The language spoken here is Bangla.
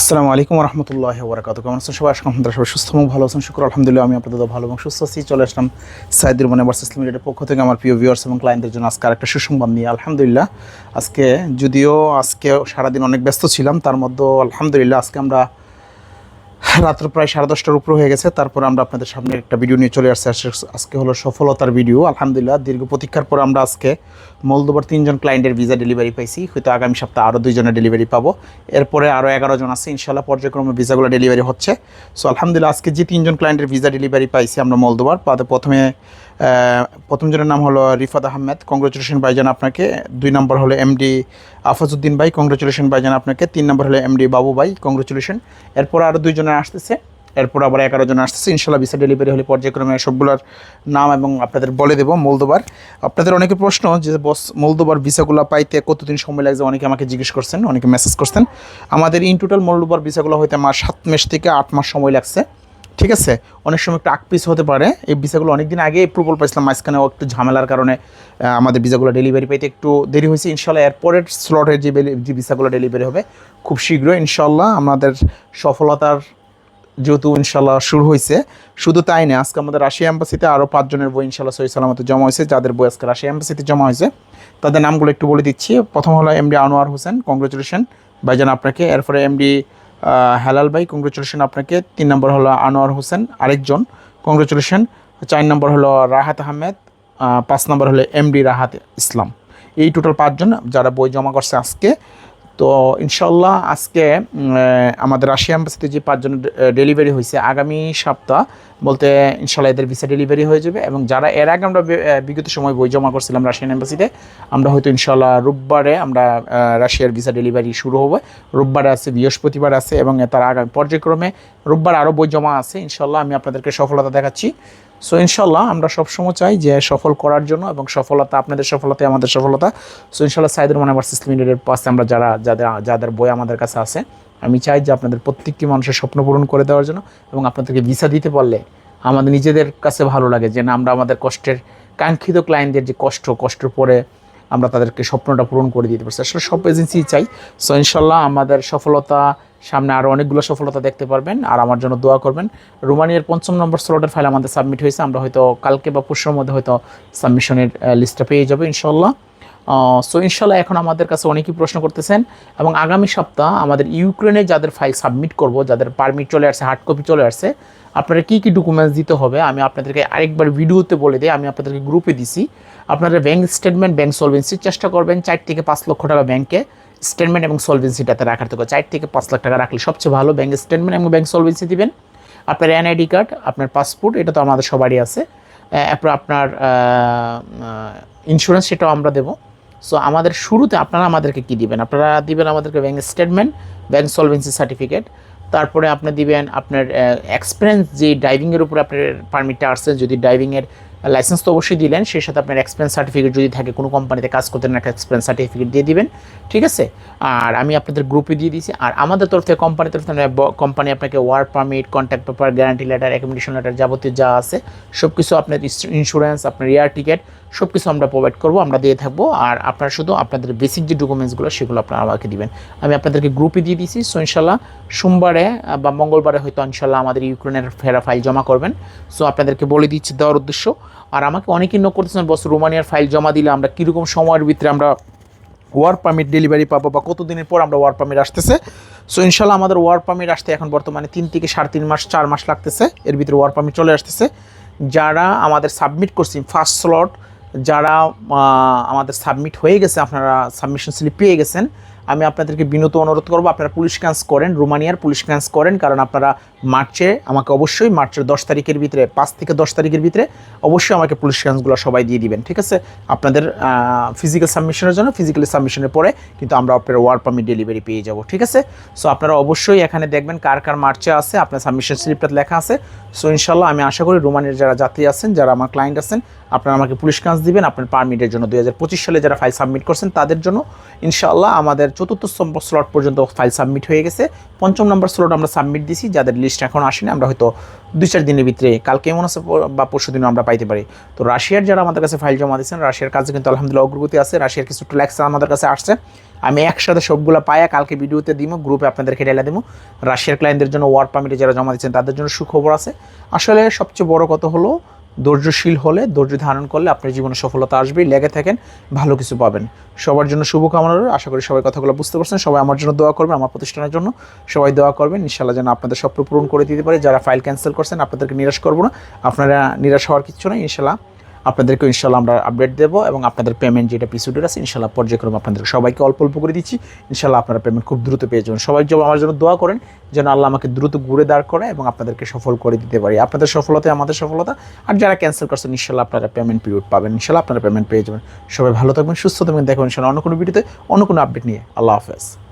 আসসালামু আলাইকুম রহমতুল্লাহ বরাকাত কেমন আছেন সবাই? আজকে আপনারা সবাই সুস্থ এবং ভালো আছেন। শুক্র আলহামদুলিল্লাহ আমি আপনাদের ভালো এবং সুস্থ আছি। চলে আসলাম সাইদুর মানে ভার্সেস লিমিটেডের পক্ষ থেকে আমার প্রিয় ভিউয়ার্স এবং ক্লায়েন্টদের জন্য আজকে আরেকটা সুসংবাদ নিয়ে। আলহামদুলিল্লাহ, আজকে যদিও আজকে সারাদিন অনেক ব্যস্ত ছিলাম, তার মধ্যে আলহামদুলিল্লাহ আজকে আমরা রাত্র প্রায় সাড়ে দশটার উপর হয়ে গেছে। তারপর আমরা আপনাদের সামনে একটা ভিডিও নিয়ে চলে আসছি। আজকে হলো সফলতার ভিডিও আলহামদুলিল্লাহ, দীর্ঘ প্রতীক্ষার পর আমরা আজকে মলদোবার তিনজন ক্লায়েন্টের ভিসা ডেলিভারি পাইছি হয়তো আগামী সপ্তাহে আরও দুইজনের ডেলিভারি পাবো। এরপরে আরও এগারো জন আছে ইনশাল্লাহ পর্যায়ক্রমে ভিসাগুলো ডেলিভারি হচ্ছে। সো আলহামদুলিল্লাহ আজকে যে তিনজন ক্লায়েন্টের ভিসা ডেলিভারি পাইছি আমরা মলদোবার পাতে প্রথমে আহ, প্রথম জনের নাম হলো রিফাত আহমেদ। কংগ্রেচুলেশন ভাইজান আপনাকে। দুই নম্বর হলো এমডি আফাজউদ্দিন ভাই। কংগ্রেচুলেশন ভাইজান আপনাকে। তিন নম্বর হলো এমডি বাবু ভাই। কংগ্রেচুলেশন এরপর আরও দুইজনের আসতেছে। এরপর আবার এগারো জন আসতেছে। ইনশাল্লাহ ভিসা ডেলিভারি হলে পর্যায়ক্রমে সবগুলোর নাম এবং আপনাদের বলে দেবো মলদোবার আপনাদের অনেকে প্রশ্ন যে, বস মলদোবার ভিসাগুলো পাইতে কতদিন সময় লাগছে? অনেকে আমাকে জিজ্ঞেস করছেন, অনেকে মেসেজ করছেন। আমাদের ইন টোটাল মলদোবার ভিসাগুলো হইতে আমার সাত মাস থেকে আট মাস সময় লাগছে। ঠিক আছে? অনেক সময় একটু আকপিস হতে পারে। এই ভিসাগুলো অনেক দিন আগে অ্যাপ্রুভাল পাইছিলাম মাঝখানে একটু ঝামেলার কারণে আমাদের ভিসাগুলো ডেলিভারি পাইতে একটু দেরি হয়েছে। ইনশাল্লাহ এরপরের স্লটের যে ভিসাগুলো ডেলিভারি হবে, খুব শীঘ্রই ইনশাল্লাহ আমাদের সফলতার যেহেতু ইনশাল্লাহ শুরু হয়েছে, শুধু তাই না, আজকে আমাদের রাশিয়া এম্বাসিতে আরও পাঁচজনের বই ইনশাল্লাহ সহি সালামতে জমা হয়েছে, যাদের বই আজকে রাশিয়া এম্বাসিতে জমা হয়েছে। তাদের নামগুলো একটু বলে দিচ্ছি। প্রথম হলো এমডি আনোয়ার হোসেন কংগ্রেচুলেশন ভাইজান আপনাকে, এরপরে এমডি হেলাল ভাই কংগ্রেচুলেশন আপনাকে। তিন নম্বর হলো আনোয়ার হোসেন, আরেকজন কংগ্রেচুলেশন চার নম্বর হলো রাহাত আহমেদ পাঁচ নম্বর হলো এমডি রাহাত ইসলাম। এই টোটাল পাঁচজন যারা বই জমা করছে আজকে তো ইনশাল্লাহ আজকে আমাদের রাশিয়া এম্বাসিতে যে পাঁচজন ডেলিভারি হয়েছে আগামী সপ্তাহ, বলতে ইনশাল্লাহ এদের ভিসা ডেলিভারি হয়ে যাবে এবং যারা এর আগে আমরা বিগত সময় বই জমা করছিলাম রাশিয়ান এম্বাসিতে আমরা হয়তো ইনশাল্লাহ রোববারে আমরা রাশিয়ার ভিসা ডেলিভারি শুরু হবে। রোববারে আছে, বৃহস্পতিবার আছে এবং তার আগামী পর্যায়ক্রমে রোববার আরও বই জমা আছে। ইনশাল্লাহ আমি আপনাদেরকে সফলতা দেখাচ্ছি। সো ইনশাল্লাহ আমরা সবসময় চাই যে সফল করার জন্য এবং সফলতা, আপনাদের সফলতা, আমাদের সফলতা। সো ইনশাল্লাহ সাইদুর মানে ভার্সেস লিমিটেডের পাশে আমরা যারা, যাদের যাদের বই আমাদের কাছে আছে, আমি চাই যে আপনাদের প্রত্যেকটি মানুষের স্বপ্ন পূরণ করে দেওয়ার জন্য এবং আপনাদেরকে ভিসা দিতে পারলে আমাদের নিজেদের কাছে ভালো লাগে যে না, আমরা আমাদের কষ্টের কাঙ্ক্ষিত ক্লায়েন্টদের যে কষ্ট কষ্টের পরে আমরা তাদেরকে স্বপ্নটা পূরণ করে দিতে পারছি। আসলে সব এজেন্সি চাই। সো ইনশাল্লাহ আমাদের সফলতা সামনে আরও অনেকগুলো সফলতা দেখতে পারবেন। আর আমার জন্য দোয়া করবেন। রোমানিয়ার পঞ্চম নম্বর স্লটের ফাইল আমাদের সাবমিট হয়েছে। আমরা হয়তো কালকে বা পরশুর মধ্যে হয়তো সাবমিশনের লিস্টটা পেয়ে যাব ইনশাল্লাহ সো ইনশাল্লাহ এখন আমাদের কাছে অনেকেই প্রশ্ন করতেছেন এবং আগামী সপ্তাহ আমাদের ইউক্রেনে যাদের ফাইল সাবমিট করব, যাদের পারমিট চলে আসছে হার্ড কপি চলে আসছে, আপনারা কী কী ডকুমেন্টস দিতে হবে? আমি আপনাদেরকে আরেকবার ভিডিওতে বলে দিই, আমি আপনাদেরকে গ্রুপে দিছি। আপনারা ব্যাংক স্টেটমেন্ট ব্যাংক সলভেন্সির চেষ্টা করবেন। চার থেকে পাঁচ লক্ষ টাকা ব্যাংকে স্টেটমেন্ট এবং সলভেন্সিটাতে রাখার থেকে চার থেকে পাঁচ লাখ টাকা রাখলে সবচেয়ে ভালো ব্যাংক স্টেটমেন্ট এবং ব্যাঙ্ক সলভেন্সি দিবেন। আপনার এনআইডি কার্ড আপনার পাসপোর্ট এটা তো আমাদের সবারই আছে। এরপর আপনার ইন্স্যুরেন্স সেটাও আমরা দেবো। সো আমাদের শুরুতে আপনারা আমাদেরকে কি দিবেন? আপনারা দিবেন আমাদেরকে bank statement bank solvency certificate তারপরে আপনি দিবেন আপনার এক্সপিরিয়েন্স যে ড্রাইভিংয়ের উপরে আপনার পারমিটটা আসছে, যদি ড্রাইভিংয়ের লাইসেন্স তো অবশ্যই দিলেন, সেই সাথে আপনার এক্সপেন্স সার্টিফিকেট যদি থাকে, কোনো কোম্পানিতে কাজ করতেন একটা এক্সপিরিয়েন্স সার্টিফিকেট দিয়ে দিবেন, ঠিক আছে? আর আমি আপনাদের গ্রুপে দিয়ে দিয়েছি আর আমাদের তরফ থেকে কোম্পানির তরফ থেকে কোম্পানি আপনাকে work permit contact paper guarantee letter accommodation letter যাবতীয় যা আছে সব কিছু আপনার ইন্স্যুরেন্স আপনার এয়ার টিকিট সব কিছু আমরা প্রোভাইড করব, আমরা দিয়ে থাকব। আর আপনারা শুধু আপনাদের বেসিক যে ডকুমেন্টসগুলো সেগুলো আপনারা আমাকে দিবেন। আমি আপনাদেরকে গ্রুপে দিয়ে দিয়েছি সো ইনশাল্লাহ সোমবারে বা মঙ্গলবারে হয়তো ইনশাল্লাহ আমাদের ইউক্রেনের ফেরা ফাইল জমা করবেন। সো আপনাদেরকে বলে দিচ্ছি দেওয়ার উদ্দেশ্য। আর আমাকে অনেকেই ন করতেছেন, বস, রোমানিয়ার ফাইল জমা দিলে আমরা কীরকম সময়ের ভিতরে আমরা ওয়ার্ক পারমিট ডেলিভারি পাবো বা কতদিনের পর আমরা ওয়ার্ক পারমিট আসতেছে? সো ইনশাল্লাহ আমাদের ওয়ার্ক পারমিট আসতে এখন বর্তমানে তিন থেকে সাড়ে তিন মাস, চার মাস লাগতেছে। এর ভিতরে ওয়ার্ক পারমিট চলে আসতেছে। যারা আমাদের সাবমিট করছি ফার্স্ট স্লট যারা আমাদের সাবমিট হয়ে গেছে আপনারা সাবমিশন স্লিপ পেয়ে গেছেন আমি আপনাদেরকে বিনত অনুরোধ করব, আপনারা পুলিশ ক্যান্স করেন, রোমানিয়ার পুলিশ ক্যান্স করেন, কারণ আপনারা মার্চে, আমাকে অবশ্যই মার্চের দশ তারিখের ভিতরে, পাঁচ থেকে দশ তারিখের ভিতরে অবশ্যই আমাকে পুলিশ ক্যান্সগুলো সবাই দিয়ে দিবেন, ঠিক আছে? আপনাদের ফিজিক্যাল সাবমিশনের জন্য ফিজিক্যালি সাবমিশনের পরে কিন্তু আমরা আপনার ওয়ার্ক পারমিট ডেলিভারি পেয়ে যাব, ঠিক আছে? সো আপনারা অবশ্যই এখানে দেখবেন কার কার মার্চে আছে, আপনার সাবমিশন স্লিপটা লেখা আছে। সো ইনশাল্লাহ আমি আশা করি রোমানিয়ার যারা যাত্রী আছেন, যারা আমার ক্লায়েন্ট আছেন, আপনারা আমাকে পুলিশ কাজ দিবেন, আপনার পারমিটের জন্য। দু হাজার পঁচিশ সালে যারা ফাইল সাবমিট করছেন, তাদের জন্য ইনশাআল্লাহ আমাদের চতুর্থ স্লট পর্যন্ত ফাইল সাবমিট হয়ে গেছে। পঞ্চম নম্বর স্লট আমরা সাবমিট দিছি, যাদের লিস্ট এখন আসেনি, আমরা হয়তো দুই চার দিনের ভিতরে কালকে মনে আছে বা পরশু দিনও আমরা পাইতে পারি। তো রাশিয়ার যারা আমাদের কাছে ফাইল জমা দিচ্ছেন রাশিয়ার কাজে কিন্তু আলহামদুলিল্লাহ অগ্রগতি আছে, রাশিয়ার কিছু ট্যাক্স আমাদের কাছে আসছে। আমি একসাথে সবগুলো পায়া কালকে ভিডিওতে দিব গ্রুপে আপনাদেরকে ঢেলে দিব। রাশিয়ার ক্লায়েন্টদের জন্য ওয়ার্ড পারমিটে যারা জমা দিচ্ছেন তাদের জন্য সুখবর আছে। আসলে সবচেয়ে বড় কথা হলো ধৈর্যশীল হলে, ধৈর্য ধারণ করলে আপনার জীবনে সফলতা আসবে লেগে থাকেন, ভালো কিছু পাবেন। সবার জন্য শুভকামনা রইল। আশা করি সবাই কথাগুলো বুঝতে পারছেন। সবাই আমার জন্য দোয়া করবেন, আমার প্রতিষ্ঠানের জন্য সবাই দোয়া করবেন। ইনশাল্লাহ যেন আপনাদের স্বপ্ন পূরণ করে দিতে পারে। যারা ফাইল ক্যান্সেল করছেন, আপনাদেরকে নিরাশ করব না। আপনারা নিরাশ হওয়ার কিছু নয় ইনশাল্লাহ আপনাদেরকে ইনশাল্লাহ আমরা আপডেট দেবো এবং আপনাদের পেমেন্ট যেটা পিসুডের আছে ইনশাল্লাহ পর্যায়ক্রমে আপনাদেরকে সবাইকে অল্প অল্প করে দিচ্ছি। ইনশাল্লাহ আপনারা পেমেন্ট খুব দ্রুত পেয়ে যাবেন। সবাই যেন আমার জন্য দোয়া করেন যেন আল্লাহ আমাকে দ্রুত ঘুরে দাঁড় করে এবং আপনাদেরকে সফল করে দিতে পারি। আপনাদের সফলতায় আমাদের সফলতা। আর যারা ক্যান্সেল করছেন ইনশাল্লাহ আপনারা পেমেন্ট পিরিয়ড পাবেন। ইনশাল্লাহ আপনারা পেমেন্ট পেয়ে যাবেন। সবাই ভালো থাকবেন, সুস্থ থাকবেন। দেখবেন ইনশাল্লাহ অন্য কোনো ভিডিওতে অন্য কোনো আপডেট নিয়ে। আল্লাহ হাফেজ।